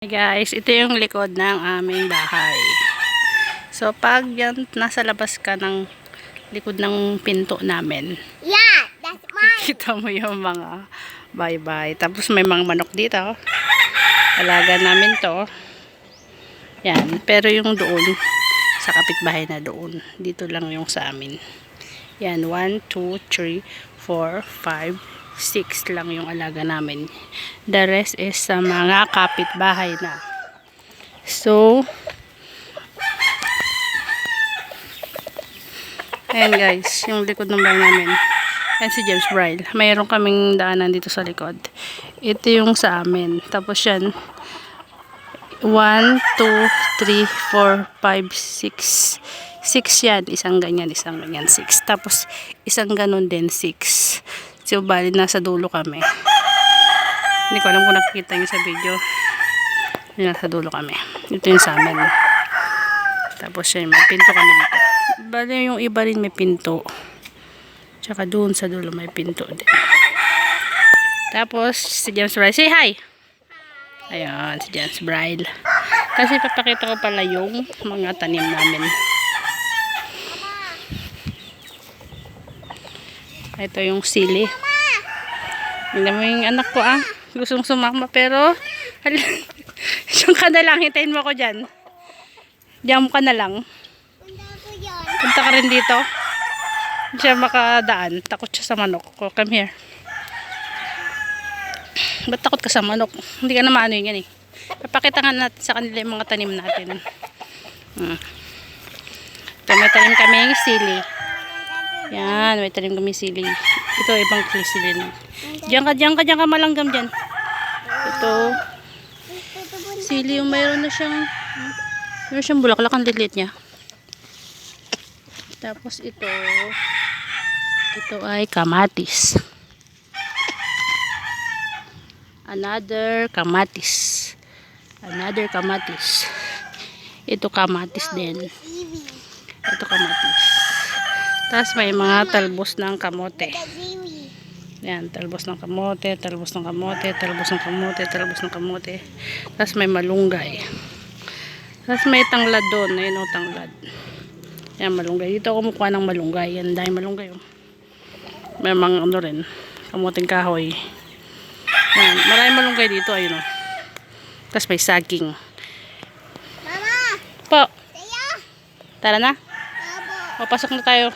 Hey guys, ito yung likod ng aming bahay. So, pag yan, nasa labas ka ng likod ng pinto namin, Yeah, that's mine. kita mo yung mga bye-bye. Tapos may mga manok dito. Alaga namin to. Yan. Pero yung doon, sa kapitbahay na doon, dito lang yung sa amin. Yan, 1, 2, 3, 4, 5, 6 lang yung alaga namin. The rest is sa mga kapitbahay na. So, ayan guys, yung likod ng bahay namin. Yan si James Bryle. Mayroon kaming daanan dito sa likod. Ito yung sa amin. Tapos yan, 1, 2, 3, 4, 5, 6. 6 yan. Isang ganyan, isang ganyan. 6. Tapos, isang ganun din, 6. So, bali, nasa dulo kami. Hindi ko alam kung nakikita nyo sa video. Nasa dulo kami. Ito yung sa amin. Tapos, yan, may pinto kami dito. Bali, yung iba rin may pinto. Tsaka doon sa dulo may pinto din. Tapos, si James Bride. Say hi! Ayan, si James Bride. Kasi papakita ko pala yung mga tanim namin. Ito yung sili. Hindi mo yung anak ko ah. Gustong sumakma pero yung ka na lang. Hintayin mo ako dyan. Diyan ka na lang. Punta ka rin dito. Hindi siya makadaan. Takot siya sa manok. Come here. Ba't takot ka sa manok? Hindi ka na maano yun yan eh. Papakita nga natin sa kanila yung mga tanim natin. Hmm. Ito, may kami yung sili. Yan, may tanim kami sili. Ito, ibang sili na. Diyan ka, diyan ka, diyan ka malanggam dyan. Ito, sili yung mayroon na siyang, mayroon siyang bulaklak. Ang lilit niya. Tapos ito, ito ay kamatis. Another kamatis. Another kamatis. Ito kamatis din. Ito kamatis. Tapos may mga talbos ng kamote. Yan, talbos ng kamote, talbos ng kamote, talbos ng kamote, talbos ng kamote. Tapos may malunggay. Tapos may tanglad doon. Ayun o, tanglad. Yan, malunggay. Dito ako kumukuha ng malunggay. Yan, dahil malunggay. Oh. May mga ano rin. Kamuting kahoy. Yan, maraming malunggay dito. Ayun o. Tapos may saging. Mama, Po, tayo. tara na. Abo. O, pasok na tayo.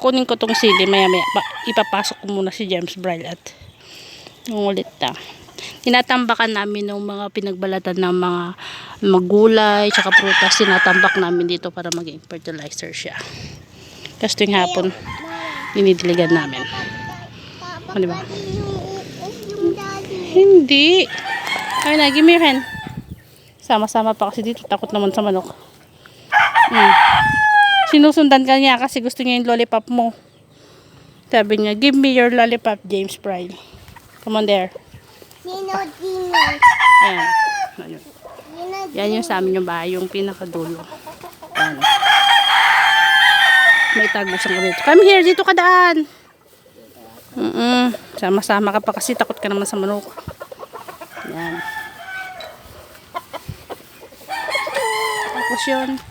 Kukunin ko tong sili maya maya. Pa- ipapasok ko muna si James Bryle at ulit ta. Tinatambakan namin ng mga pinagbalatan ng mga magulay, tsaka prutas. Tinatambak namin dito para maging fertilizer siya. Tapos tuwing hapon, dinidiligan namin. Papa, ba? pwede yung iis yung daddy. Hindi. Ay na, give me. Sama-sama pa kasi dito. Takot naman sa manok. Hmm. Sinusundan ka niya kasi gusto niya yung lollipop mo. Sabi niya, give me your lollipop, James Pride. Come on there. Sino Jimmy? Ayan. Sino Yan yung sa amin yung bahay, yung pinakadulo. Ayan. May tagbusan kami dito. Come here, dito ka daan. Mm -mm. Sama-sama ka pa kasi takot ka naman sa manok. Yan. Tapos yun.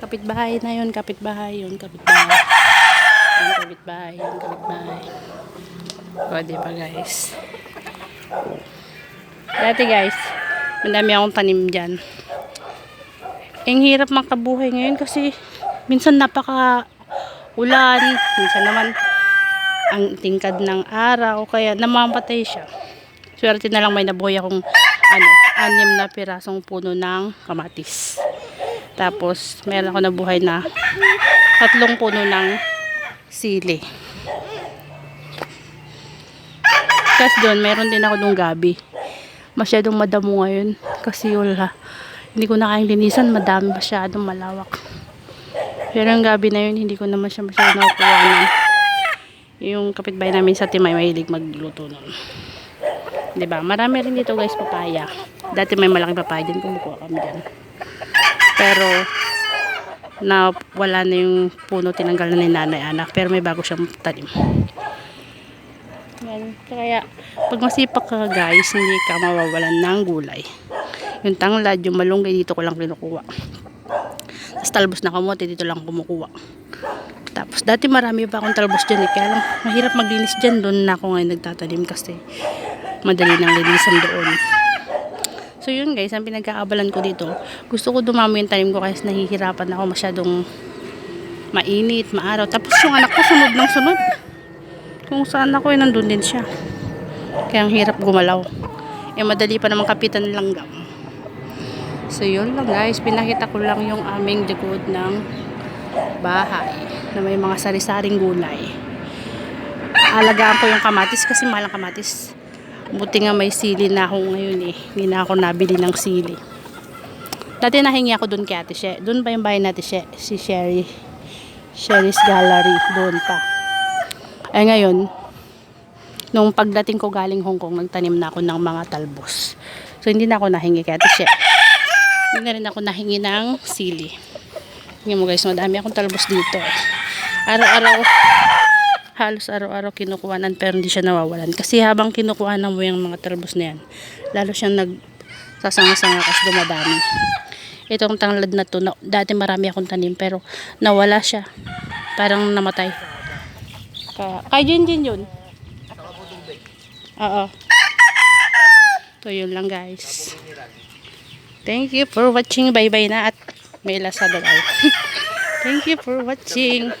Kapitbahay na yun, kapitbahay yun, kapitbahay. Yan, kapitbahay, yan, kapitbahay. O, di ba guys? Dati guys, madami akong tanim dyan. Ang hirap makabuhay ngayon kasi minsan napaka ulan, minsan naman ang tingkad ng araw, kaya namamatay siya. Swerte na lang may nabuhay akong ano, anim na pirasong puno ng kamatis. Tapos, meron ako nabuhay na tatlong puno ng sili. Tapos doon, meron din ako nung gabi. Masyadong madamo ngayon kasi wala. Hindi ko na kayang linisan, madami masyadong malawak. Pero yung gabi na yun, hindi ko naman siya masyadong nakukuhanan. Yung kapitbahay namin sa Timay, mahilig magluto nun. ba? Marami rin dito guys papaya. Dati may malaking papaya din, kumukuha kami dyan. Pero, na wala na yung puno tinanggal na ni nanay anak pero may bago siyang tanim yan Kaya, pag masipag ka guys, hindi ka mawawalan ng gulay. Yung tanglad, yung malunggay, dito ko lang kinukuha. Tapos talbos na kamote, dito lang kumukuha. Tapos, dati marami pa akong talbos dyan eh. Kaya lang, mahirap maglinis dyan. Doon na ako ngayon nagtatanim kasi madali nang linisan doon. So yun guys, ang pinagkakabalan ko dito, gusto ko dumami yung tanim ko kasi nahihirapan ako masyadong mainit, maaraw. Tapos yung anak ko sunod ng sunod. Kung saan ako, eh, nandun din siya. Kaya ang hirap gumalaw. Eh madali pa naman kapitan ng langgam. So yun lang guys, pinakita ko lang yung aming likod ng bahay na may mga sari-saring gulay. Alagaan ko yung kamatis kasi mahal ang kamatis. Buti nga may sili na ako ngayon eh. Hindi na ako nabili ng sili. Dati nahingi ako doon kay Ate She. Doon pa yung bahay natin She, si Sherry. Sherry's Gallery. Doon pa. Ay ngayon, nung pagdating ko galing Hong Kong, nagtanim na ako ng mga talbos. So hindi na ako nahingi kay Ate She. Hindi na rin ako nahingi ng sili. Tingnan mo guys, madami akong talbos dito. Araw-araw, halos araw-araw kinukuhanan pero hindi siya nawawalan. Kasi habang kinukuhanan mo yung mga talbos na yan, lalo siyang nag sasanga-sanga kasi dumadami. Itong tanglad na to, na, dati marami akong tanim pero nawala siya. Parang namatay. Kaya, kay Jin Jin yun. Oo. So yun lang guys. Thank you for watching. Bye bye na at may lasa daw. Thank you for watching.